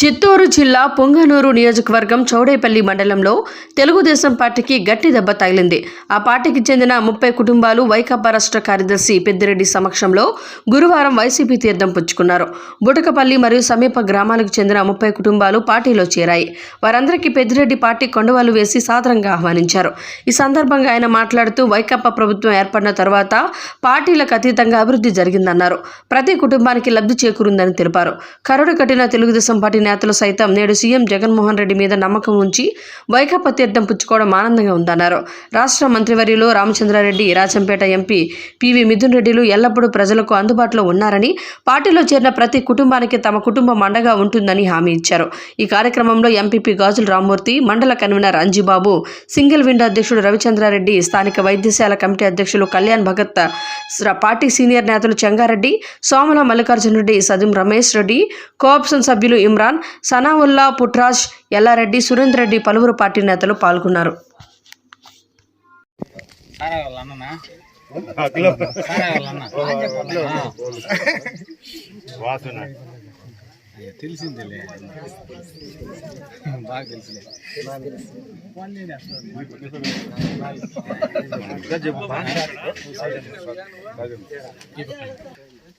చిత్తూరు జిల్లా పొంగనూరు నియోజకవర్గం చౌడేపల్లి మండలంలో తెలుగుదేశం పార్టీకి గట్టి దెబ్బ తగిలింది. ఆ పార్టీకి చెందిన ముప్పై కుటుంబాలు వైకాపా రాష్ట్ర కార్యదర్శి పెద్దిరెడ్డి సమక్షంలో గురువారం వైసీపీ తీర్థం పుచ్చుకున్నారు. బుటకపల్లి మరియు సమీప గ్రామాలకు చెందిన ముప్పై కుటుంబాలు పార్టీలో చేరాయి. వారందరికీ పెద్దిరెడ్డి పార్టీ కొండవాలు వేసి సాదరంగా ఆహ్వానించారు. ఈ సందర్భంగా ఆయన మాట్లాడుతూ వైకాపా ప్రభుత్వం ఏర్పడిన తర్వాత పార్టీలకు అతీతంగా అభివృద్ధి జరిగిందన్నారు. ప్రతి కుటుంబానికి లబ్ధి చేకూరిందని తెలిపారు. కరుడు కట్టిన తెలుగుదేశం పార్టీ నేతలు సైతం నేడు సీఎం జగన్మోహన్ రెడ్డి మీద నమ్మకం ఉంచి వైకాపా తీర్థం పుచ్చుకోవడం ఆనందంగా ఉందన్నారు. రాష్ట్ర మంత్రివర్యులు రామచంద్రారెడ్డి రాజంపేట ఎంపీ పివి మిథున్ రెడ్డిలు ఎల్లప్పుడూ ప్రజలకు అందుబాటులో ఉన్నారని పార్టీలో చేరిన ప్రతి కుటుంబానికి తమ కుటుంబం అండగా ఉంటుందని హామీ ఇచ్చారు. ఈ కార్యక్రమంలో ఎంపీపీ గాజుల రామ్మూర్తి మండల కన్వీనర్ అంజీబాబు సింగిల్ విండో అధ్యక్షుడు రవిచంద్రారెడ్డి స్థానిక వైద్యశాల కమిటీ అధ్యక్షులు కళ్యాణ్ భగత్ పార్టీ సీనియర్ నేతలు చెంగారెడ్డి సోమల మల్లికార్జున రెడ్డి సదిం రమేష్ రెడ్డి కోఆప్షన్ సభ్యులు ఇమ్రాన్ సనావుల్లా పుట్రాజ్ ఎల్లారెడ్డి సురేందర్ రెడ్డి పలువురు పార్టీ నేతలు పాల్గొన్నారు. అన్ననా? సారా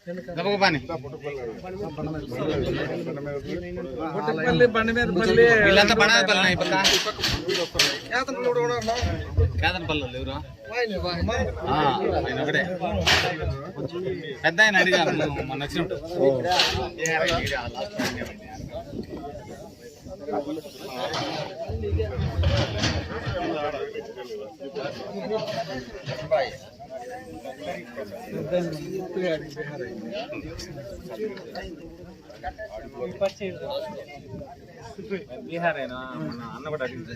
బాగా తెలుసులే దెబ్బకు బాని వీళ్ళంతా ఈ పక్క? కేదన పల్లెలు ఎవరు? ఆయన ఒకడే. పెద్ద ఆయన అడిగాను మొన్న వచ్చినప్పుడు. బీహారేనా మన అన్న కూడా అడిగింది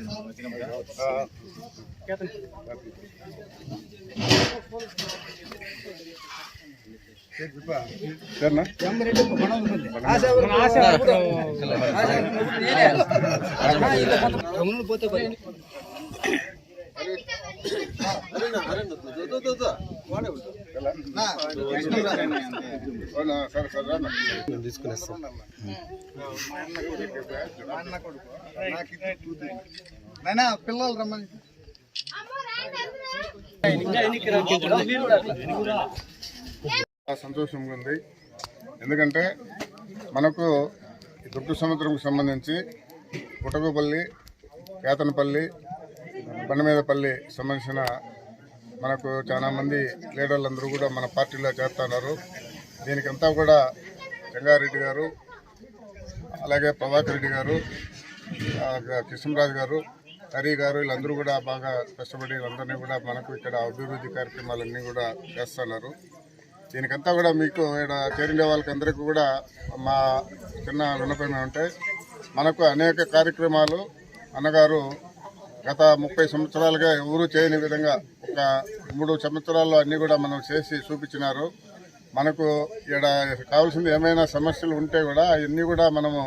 పిల్లలు రమ్మని. సంతోషంగా ఉంది. ఎందుకంటే మనకు దుర్గ సముద్రంకు సంబంధించి పుటకపల్లి కేతనపల్లి బండమీదపల్లి సంబంధించిన మనకు చాలా మంది లీడర్లందరూ కూడా మన పార్టీలో చేస్తున్నారు. దీనికంతా కూడా చెంగారెడ్డి గారు అలాగే ప్రభాకర్ రెడ్డి గారు కృష్ణరాజు గారు హరి గారు వీళ్ళందరూ కూడా బాగా కష్టపడి వీళ్ళందరినీ కూడా మనకు ఇక్కడ అభివృద్ధి కార్యక్రమాలన్నీ కూడా చేస్తున్నారు. దీనికంతా కూడా మీకు ఇక్కడ చేరిండే వాళ్ళకందరికీ కూడా మా చిన్న విన్నపం ఏమంటే మనకు అనేక కార్యక్రమాలు అన్నగారు గత ముప్పై సంవత్సరాలుగా ఎవరూ చేయని విధంగా ఒక మూడు సంవత్సరాల్లో అన్నీ కూడా మనం చేసి చూపించినారు. మనకు ఇక్కడ కావాల్సింది ఏమైనా సమస్యలు ఉంటే కూడా అవన్నీ కూడా మనము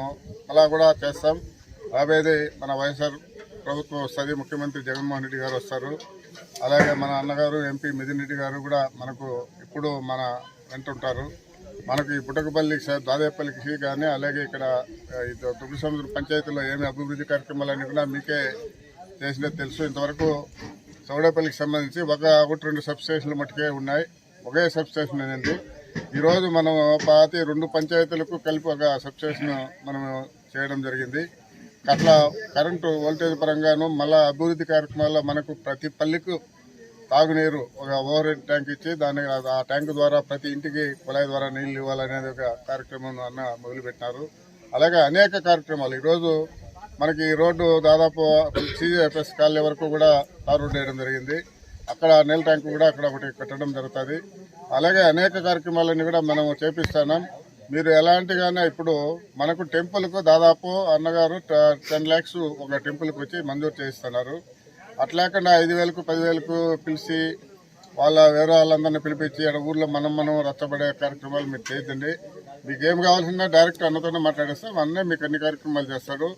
అలా కూడా చేస్తాం. రాబోయేది మన వైఎస్ఆర్ ప్రభుత్వం వస్తుంది ముఖ్యమంత్రి జగన్మోహన్ రెడ్డి గారు వస్తారు. అలాగే మన అన్నగారు ఎంపీ మిథున్ రెడ్డి గారు కూడా మనకు ఇప్పుడు మన వెంట ఉంటారు. మనకు ఈ బుటకపల్లి దాదేపల్లికి కానీ అలాగే ఇక్కడ దుగ్గు సముద్రం పంచాయతీలో ఏమి అభివృద్ధి కార్యక్రమాలన్నీ కూడా మీకే చేసినది తెలుసు. ఇంతవరకు చౌడేపల్లికి సంబంధించి ఒక ఒకటి రెండు సబ్స్టేషన్లు మటుకే మట్టుకే ఉన్నాయి. ఒకే సబ్స్టేషన్ అనేది. ఈరోజు మనం పాతి రెండు పంచాయతీలకు కలిపి ఒక సబ్స్టేషన్ మనం చేయడం జరిగింది. అట్లా కరెంటు వోల్టేజ్ పరంగాను మళ్ళా అభివృద్ధి కార్యక్రమాల్లో మనకు ప్రతి పల్లెకు తాగునీరు ఒక ఓవర్ హెడ్ ట్యాంక్ ఇచ్చి దాన్ని ఆ ట్యాంక్ ద్వారా ప్రతి ఇంటికి కుళాయి ద్వారా నీళ్ళు ఇవ్వాలనేది ఒక కార్యక్రమం అన్న మొదలుపెట్టినారు. అలాగే అనేక కార్యక్రమాలు. ఈరోజు మనకి ఈ రోడ్డు దాదాపు సిజిఎఫ్ఎస్ కాలనీ వరకు కూడా తార్ రోడ్డు వేయడం జరిగింది. అక్కడ నీళ్ళ ట్యాంక్ కూడా అక్కడ ఒకటి కట్టడం జరుగుతుంది. అలాగే అనేక కార్యక్రమాలన్నీ కూడా మనం చేపిస్తున్నాం. మీరు ఎలాంటిగానే ఇప్పుడు మనకు టెంపుల్కు దాదాపు అన్నగారు టెన్ ల్యాక్స్ ఒక టెంపుల్కి వచ్చి మంజూరు చేయిస్తున్నారు. అట్లాకుండా ఐదు వేలకు పదివేలకు పిలిచి వాళ్ళ వేరే వాళ్ళందరినీ పిలిపించి ఆడ ఊర్లో మనం మనం రచ్చబడే కార్యక్రమాలు మీరు చేయొద్దండి. మీకు ఏం కావాల్సిందో డైరెక్ట్ అన్నతోనే మాట్లాడేస్తాం. అన్నే మీకు అన్ని కార్యక్రమాలు చేస్తాడు.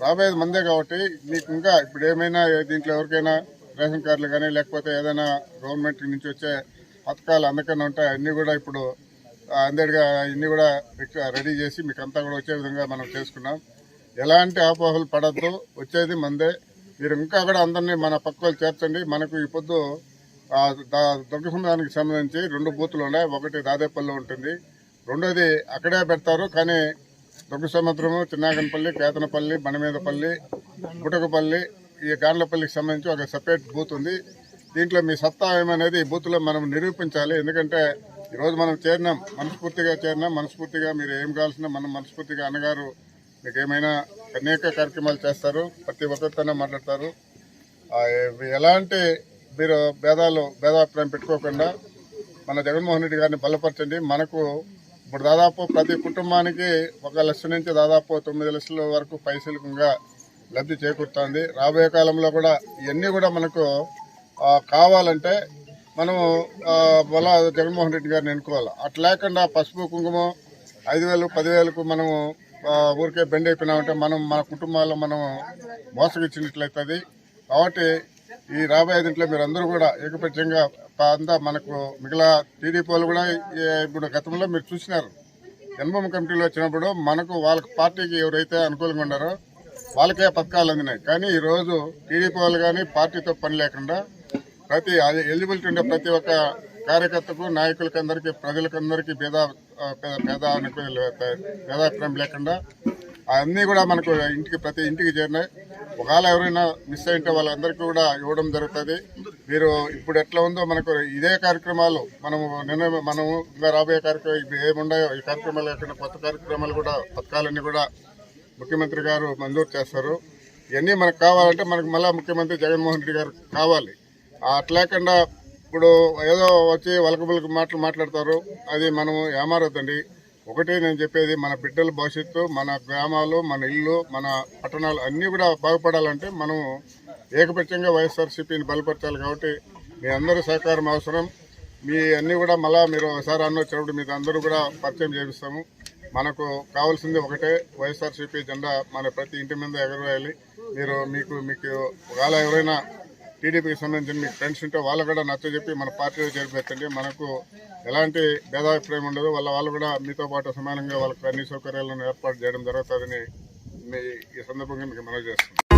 రాబోయేది మందే కాబట్టి మీకు ఇంకా ఇప్పుడు ఏమైనా దీంట్లో ఎవరికైనా రేషన్ కార్డులు కానీ లేకపోతే ఏదైనా గవర్నమెంట్ నుంచి వచ్చే పథకాలు అందకన్నా ఉంటాయి అన్నీ కూడా ఇప్పుడు అందరిగా ఇన్ని కూడా రెడీ చేసి మీకు అంతా కూడా వచ్చే విధంగా మనం చేసుకున్నాం. ఎలాంటి అపోహలు పడద్దు వచ్చేది మందే. మీరు ఇంకా కూడా అందరినీ మన పక్కలు చేర్చండి. మనకు ఈ పొద్దు దుర్గ సముదానికి సంబంధించి రెండు బూతులు ఉన్నాయి. ఒకటి దాదేపల్లిలో ఉంటుంది. రెండోది అక్కడే పెడతారు. కానీ దొంగ సముద్రము చిన్నాగనపల్లి కేతనపల్లి బనమీదపల్లి బుటకపల్లి ఈ గాండ్లపల్లికి సంబంధించి ఒక సపరేట్ బూత్ ఉంది. దీంట్లో మీ సత్తా ఏమనేది ఈ బూత్లో మనం నిరూపించాలి. ఎందుకంటే ఈరోజు మనం చేరినాం మనస్ఫూర్తిగా చేరినాం. మనస్ఫూర్తిగా మీరు ఏం కావాల్సిన మనం మనస్ఫూర్తిగా అన్నగారు మీకు ఏమైనా అనేక కార్యక్రమాలు చేస్తారు. ప్రతి ఒక్కరితోనే మాట్లాడతారు. ఎలాంటి మీరు భేదాలు భేదాభిప్రాయం పెట్టుకోకుండా మన జగన్మోహన్ రెడ్డి గారిని బలపరచండి. మనకు ఇప్పుడు దాదాపు ప్రతి కుటుంబానికి ఒక లక్ష నుంచి దాదాపు తొమ్మిది లక్షల వరకు పైసలుగా లబ్ధి చేకూరుతుంది. రాబోయే కాలంలో కూడా ఇవన్నీ కూడా మనకు కావాలంటే మనము ఆ, బల జగన్మోహన్ రెడ్డి గారిని ఎన్నుకోవాలి. అట్లా లేకుండా పసుపు కుంకుమ ఐదు వేలు పదివేలకు మనము ఊరికే బెండ్ అయిపోయినామంటే మనం మన కుటుంబాల్లో మనం మోసగిచ్చినట్లయితుంది. కాబట్టి ఈ రాబోయే దీంట్లో మీరు అందరూ కూడా ఏకపక్షంగా అంతా మనకు మిగిలిన టీడీపీ వాళ్ళు కూడా ఇప్పుడు గతంలో మీరు చూసినారు. జన్మభూమి కమిటీలో వచ్చినప్పుడు మనకు వాళ్ళ పార్టీకి ఎవరైతే అనుకూలంగా ఉన్నారో వాళ్ళకే పథకాలు అందినాయి. కానీ ఈరోజు టీడీపీ వాళ్ళు కానీ పార్టీతో పని లేకుండా ప్రతి అది ఎలిజిబిలిటీ ఉండే ప్రతి ఒక్క కార్యకర్తకు నాయకులకి అందరికీ ప్రజలకందరికీ భేద ఆ, భేద- భేద భేదాభిప్రాయం లేకుండా అన్నీ కూడా మనకు ఇంటికి ప్రతి ఇంటికి చేరినాయి. ఒకవేళ ఎవరైనా మిస్ అయింటే వాళ్ళందరికీ కూడా ఇవ్వడం జరుగుతుంది. మీరు ఇప్పుడు ఎట్లా ఉందో మనకు ఇదే కార్యక్రమాలు మనము నిన్న మనము ఇంకా రాబోయే కార్యక్రమం ఇప్పుడు ఏముండాయో ఈ కార్యక్రమాలు కాకుండా కొత్త కార్యక్రమాలు కూడా పథకాలన్నీ కూడా ముఖ్యమంత్రి గారు మంజూరు చేస్తారు. ఇవన్నీ మనకు కావాలంటే మనకు మళ్ళీ ముఖ్యమంత్రి జగన్మోహన్ రెడ్డి గారు కావాలి. ఆ అట్లేకుండా ఇప్పుడు ఏదో వచ్చి వలకబులకి మాటలు మాట్లాడతారు. అది మనము ఏమారొద్దండి. ఒకటి నేను చెప్పేది మన బిడ్డల భవిష్యత్తు మన గ్రామాలు మన ఇల్లు మన పట్టణాలు అన్నీ కూడా బాగుపడాలంటే మనము ఏకపక్షంగా వైఎస్ఆర్సీపీని బలపరచాలి కాబట్టి మీ అందరూ సహకారం అవసరం. మీ అన్నీ కూడా మళ్ళా మీరు ఒకసారి అన్న వచ్చినప్పుడు మీరు అందరూ కూడా పరిచయం చేపిస్తాము. మనకు కావాల్సింది ఒకటే వైఎస్ఆర్సీపీ జెండా మన ప్రతి ఇంటి మీద ఎగరవేయాలి. మీరు మీకు మీకు ఒకవేళ ఎవరైనా టీడీపీకి సంబంధించిన మీ ఫ్రెండ్స్ ఉంటే వాళ్ళు కూడా నచ్చ చెప్పి మన పార్టీలో చేరిపెట్టండి. మనకు ఎలాంటి భేదాభిప్రాయం ఉండదు. వాళ్ళ వాళ్ళు కూడా మీతో పాటు సమానంగా వాళ్ళకి అన్ని సౌకర్యాలను ఏర్పాటు చేయడం జరుగుతుందని మీ ఈ సందర్భంగా మీకు మనవి చేస్తున్నాను